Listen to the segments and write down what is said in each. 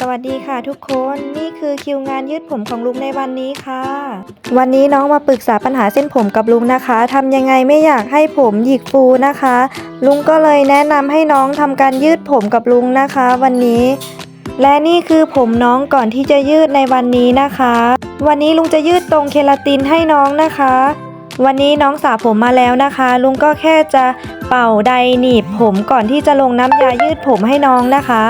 สวัสดีค่ะทุกคนนี่คือคิวงานยืดผมของลุงในวันนี้ค่ะ วันนี้น้องมาปรึกษาปัญหาเส้นผมกับลุงนะคะทำยังไงไม่อยากให้ผมหยิกฟูนะคะ ลุงก็เลยแนะนำให้น้องทำการยืดผมกับลุงนะคะ วันนี้ และนี่คือผมน้องก่อนที่จะยืดในวันนี้นะคะ วันนี้ลุงจะยืดตรงเคราตินให้น้องนะคะ วันนี้น้องสระผมมาแล้วนะคะ ลุงก็แค่จะเป่าไดหนีบผมก่อนที่จะลงน้ำยายืดผมให้น้องนะคะ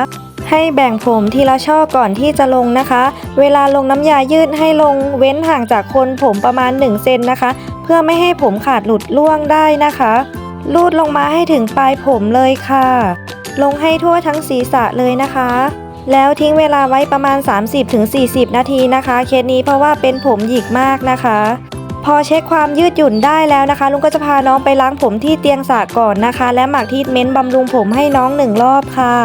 ให้แบ่งผมทีละช่อก่อนที่จะลงนะคะ เวลาลงน้ำยายืดให้ลงเว้นห่างจากคนผมประมาณ 1 เซนนะคะ เพื่อไม่ให้ผมขาดหลุดล่วงได้นะคะ ลูดลงมาให้ถึงปลายผมเลยค่ะ ลงให้ทั่วทั้งศีรษะเลยนะคะ แล้วทิ้งเวลาไว้ประมาณ 30-40 นาทีนะคะ เคสนี้เพราะว่าเป็นผมหยิกมากนะคะพอเช็คความยืดหยุ่นได้แล้วนะคะ ลุงก็จะพาน้องไปล้างผมที่เตียงสระก่อนนะคะ และหมักทีทเมนต์บำรุงผมให้น้องหนึ่งรอบค่ะ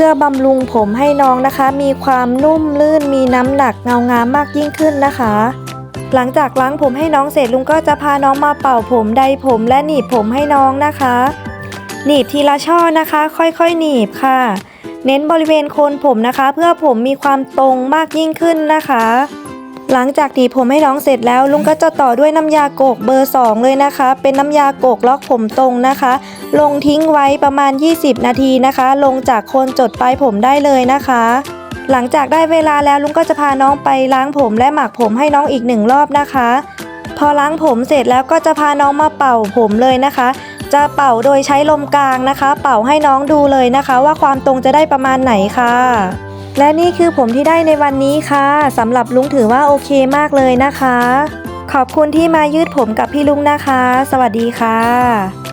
พื่อบำรุงผมให้น้องนะคะ มีความนุ่มลื่นมีน้ำหนักเงางามมากยิ่งขึ้นนะคะ หลังจากล้างผมให้น้องเสร็จลุงก็จะพาน้องมาเป่าผมไดผมและหนีบผมให้น้องนะคะ หนีบทีละช่อนะคะ ค่อยๆ หนีบค่ะ เน้นบริเวณโคนผมนะคะ เพื่อผมมีความตรงมากยิ่งขึ้นนะคะ หลังจากหนีบผมให้น้องเสร็จแล้วลุงก็จะต่อด้วยน้ำยาโกกเบอร์ 2 เลยนะคะ เป็นน้ำยาโกกล็อกผมตรงนะคะลงทิ้งไว้ประมาณ 20 นาทีนะคะ ลงจากโคนจดปลายผมได้เลยนะคะ หลังจากได้เวลาแล้วลุงก็จะพาน้องไปล้างผมและหมักผมให้น้องอีกหนึ่งรอบนะคะ พอล้างผมเสร็จแล้วก็จะพาน้องมาเป่าผมเลยนะคะ จะเป่าโดยใช้ลมกลางนะคะ เป่าให้น้องดูเลยนะคะ ว่าความตรงจะได้ประมาณไหนค่ะ และนี่คือผมที่ได้ในวันนี้ค่ะสำหรับลุงถือว่าโอเคมากเลยนะคะ ขอบคุณที่มายืดผมกับพี่ลุงนะคะ สวัสดีค่ะ